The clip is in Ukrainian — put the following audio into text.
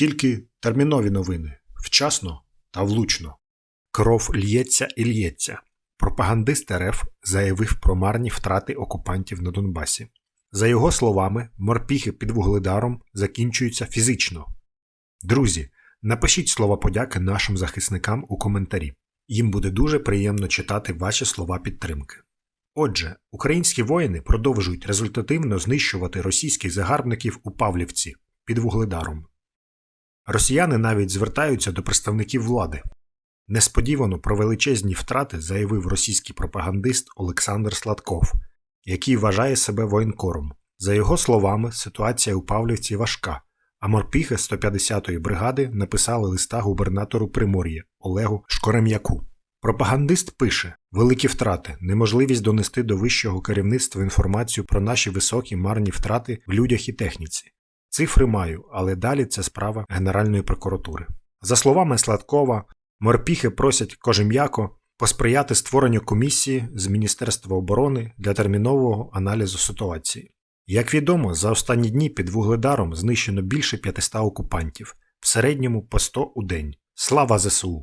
Тільки термінові новини вчасно та влучно. Кров л'ється і л'ється. Пропагандист РФ заявив про марні втрати окупантів на Донбасі. За його словами, морпіхи під вугледаром закінчуються фізично. Друзі, напишіть слова подяки нашим захисникам у коментарі. Їм буде дуже приємно читати ваші слова підтримки. Отже, українські воїни продовжують результативно знищувати російських загарбників у Павлівці під вугледаром. Росіяни навіть звертаються до представників влади. Несподівано про величезні втрати заявив російський пропагандист Олександр Сладков, який вважає себе воєнкором. За його словами, ситуація у Павлівці важка, а морпіхи 150-ї бригади написали листа губернатору Примор'я Олегу Шкорем'яку. Пропагандист пише: великі втрати, неможливість донести до вищого керівництва інформацію про наші високі марні втрати в людях і техніці. Цифри маю, але далі це справа Генеральної прокуратури. За словами Сладкова, морпіхи просять Кожем'яко посприяти створенню комісії з Міністерства оборони для термінового аналізу ситуації. Як відомо, за останні дні під Вугледаром знищено більше 500 окупантів, в середньому по 100 у день. Слава ЗСУ!